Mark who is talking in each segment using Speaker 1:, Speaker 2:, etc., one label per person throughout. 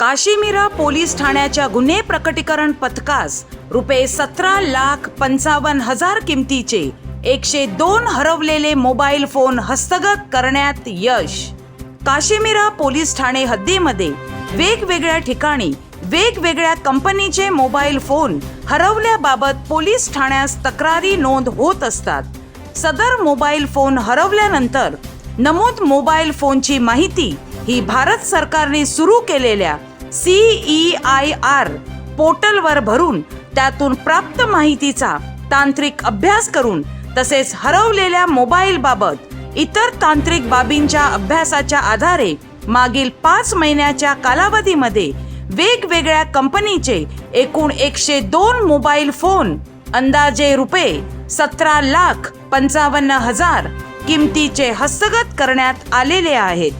Speaker 1: काशीमिरा police ठाण्याच्या गुन्हे प्रकटीकरण पथकास रुपये सतरा लाख पंचावन्न हजार किमतीचे एकशे दोन हरवलेले मोबाईल फोन हस्तगत करण्यात यश. काशीमिरा पोलीस ठाणे हद्दीमध्ये वेगवेगळ्या ठिकाणी वेगवेगळ्या कंपनीचे मोबाईल फोन हरवल्याबाबत पोलीस ठाण्यास तक्रारी नोंद होत असतात. सदर मोबाईल फोन हरवल्यानंतर नमूद मोबाईल फोनची माहिती ही भारत सरकारने सुरू केलेल्या सीई आय आर पोर्टलवर भरून त्यातून प्राप्त माहितीचा तांत्रिक अभ्यास करून तसेच हरवलेल्या मोबाईल बाबत इतर तांत्रिक बाबींच्या अभ्यासाच्या आधारे मागील पाच महिन्याच्या कालावधीमध्ये वेगवेगळ्या कंपनीचे एकूण एकशे दोन मोबाईल फोन अंदाजे रुपये सतरा लाख पंचावन्न हजार किमतीचे हस्तगत करण्यात आलेले आहेत.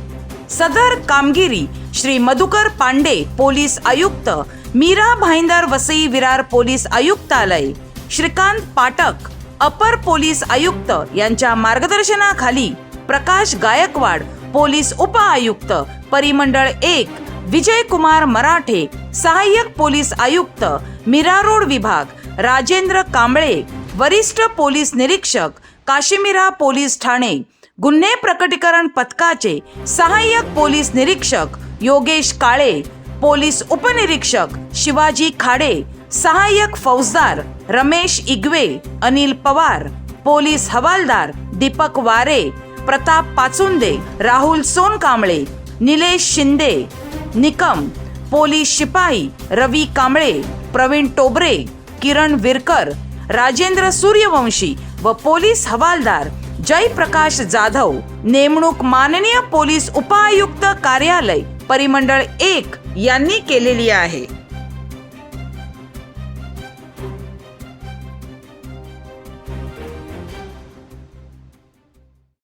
Speaker 1: सदर कामगिरी श्री मधुकर पांडे पोलीस आयुक्त मीरा भाईंदर वसई विरार पोलीस आयुक्तालय श्रीकांत पाटक अपर पोलीस आयुक्त यांच्या मार्गदर्शनाखाली प्रकाश गायकवाड पोलीस उपआयुक्त परिमंडळ एक विजय कुमार मराठे सहाय्यक पोलीस आयुक्त मीरा रोड विभाग राजेंद्र कांबळे वरिष्ठ पोलीस निरीक्षक काशिमिरा पोलीस ठाणे गुन्हे प्रकटीकरण पथकाचे सहाय्यक पोलीस निरीक्षक योगेश काळे पोलीस उपनिरीक्षक शिवाजी खाडे सहाय्यक फौजदार रमेश इगवे अनिल पवार पोलीस हवालदार दीपक वारे प्रताप पाचुंदे राहुल सोनकांबळे निलेश शिंदे निकम पोलीस शिपाई रवी कांबळे प्रवीण टोबरे किरण विरकर राजेंद्र सूर्यवंशी व पोलीस हवालदार जयप्रकाश जाधव नेमणूक माननीय पोलीस उपायुक्त कार्यालय परिमंडळ एक यांनी केलेली आहे.